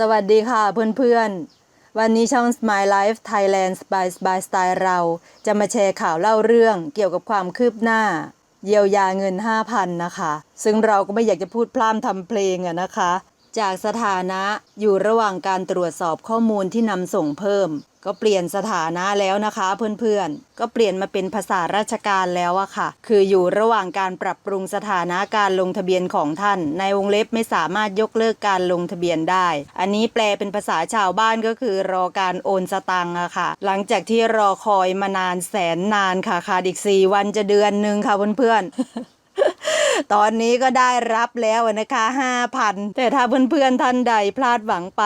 สวัสดีค่ะเพื่อนๆ วันนี้ช่อง Smile Life Thailand by by Style เราจะมาแชร์ข่าวเล่าเรื่องเกี่ยวกับความคืบหน้า เยียวยาเงิน 5,000 นะคะ ซึ่งเราก็ไม่อยากจะพูดพร่ำทำเพลงอะนะคะ จากสถานะอยู่ระหว่างการตรวจสอบข้อมูลที่นำส่งเพิ่ม ก็เปลี่ยนสถานะแล้วนะคะเพื่อนๆ ก็เปลี่ยนมาเป็นภาษาราชการแล้วอะค่ะ คืออยู่ระหว่างการปรับปรุงสถานะการลงทะเบียนของท่าน ในวงเล็บไม่สามารถยกเลิกการลงทะเบียนได้ อันนี้แปลเป็นภาษาชาวบ้านก็คือรอการโอนสตังค์อะค่ะ หลังจากที่รอคอยมานานแสนนานค่ะขาดอีก4วันจะเดือนหนึ่งค่ะเพื่อนๆ ตอนนี้ก็ได้รับแล้วนะคะ5,000 แต่ถ้าเพื่อนๆท่านใดพลาดหวังไป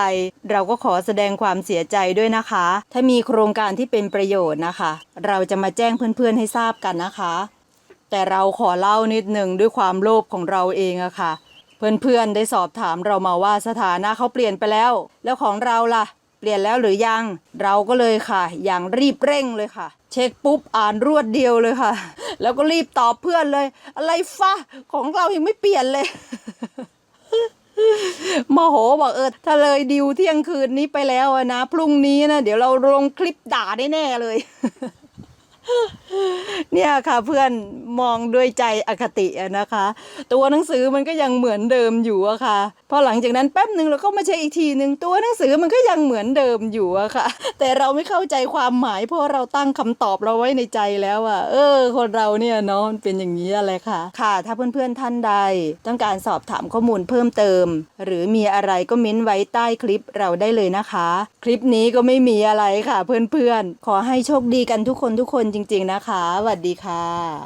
เราก็ขอแสดงความเสียใจด้วยนะคะ ถ้ามีโครงการที่เป็นประโยชน์นะคะ เราจะมาแจ้งเพื่อนๆให้ทราบกันนะคะ แต่เราขอเล่านิดหนึ่งด้วยความโลภของเราเองอะค่ะ เพื่อนๆได้สอบถามเรามาว่าสถานะเขาเปลี่ยนไปแล้ว แล้วของเราล่ะเปลี่ยนแล้วหรือยัง เราก็เลยค่ะ อย่างรีบเร่งเลยค่ะ เช็คปุ๊บอ่านรวดเดียวเลยค่ะ แล้วก็รีบตอบเพื่อนเลย อะไรฟะของเรายังไม่เปลี่ยนเลยโมโหบอกเออถ้าเลยดิวเที่ยงคืนนี้ไปแล้วนะ พรุ่งนี้นะ เดี๋ยวเราลงคลิปด่าได้แน่เลย เนี่ยค่ะเพื่อนมองด้วยใจอคตินะคะ ตัวหนังสือมันก็ยังเหมือนเดิมอยู่อะค่ะ พอหลังจากนั้นแป๊บหนึ่งเราก็มาเช็คอีกทีหนึ่งตัวหนังสือมันก็ยังเหมือนเดิมอยู่อะค่ะ แต่เราไม่เข้าใจความหมายเพราะเราตั้งคำตอบเราไว้ในใจแล้วอะเออ คนเราเนี่ยเนาะมันเป็นอย่างนี้อะไรค่ะ ค่ะ ถ้าเพื่อนๆท่านใด ต้องการสอบถามข้อมูลเพิ่มเติม หรือมีอะไรก็เม้นไว้ใต้คลิปเราได้เลยนะคะ คลิปนี้ก็ไม่มีอะไรค่ะ เพื่อนๆขอให้โชคดีกันทุกคนทุกคนจริง ๆนะคะสวัสดีดีค่ะ